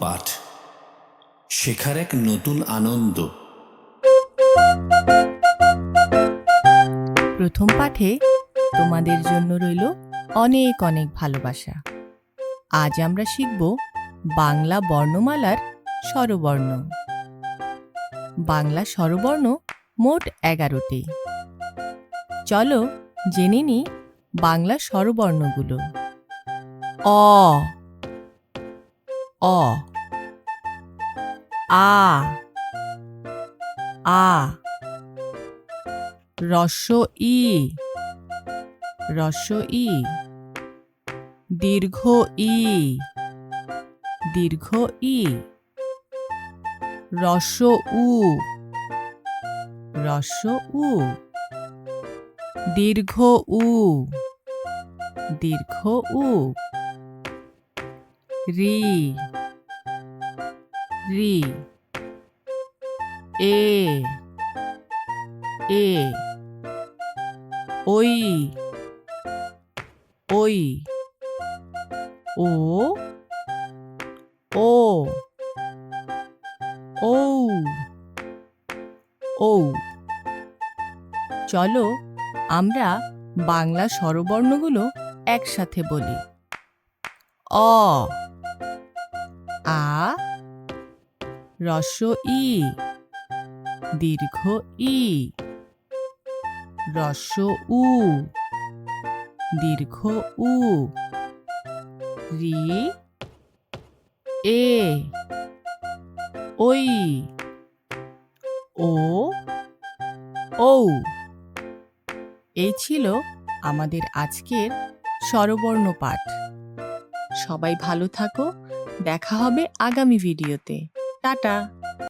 পাঠ। শেখার এক নতুন আনন্দ। প্রথম পাঠে তোমাদের জন্য রইল অনেক অনেক ভালোবাসা। আজ আমরা শিখব বাংলা বর্ণমালার স্বরবর্ণ। বাংলা স্বরবর্ণ মোট এগারোটি। চলো জেনে নি বাংলা স্বরবর্ণগুলো। অ অ। আ। আ। রস্য ই। রস্য ই। দীর্ঘ ই। দীর্ঘ ই। রস্য উ। রস্য উ। দীর্ঘ উ। দীর্ঘ উ। রি। রি। এ। এ। ওই। ওই। ও। ও। ও ও চলো আমরা বাংলা স্বরবর্ণগুলো একসাথে বলি। অ। আ রস্য ই, দীর্ঘ ই রস্য উ, দীর্ঘ উ, রি, এ, ওই, ও ও এই ছিল আমাদের আজকের স্বরবর্ণ পাঠ। সবাই ভালো থাকো দেখা হবে আগামী ভিডিওতে। টাটা।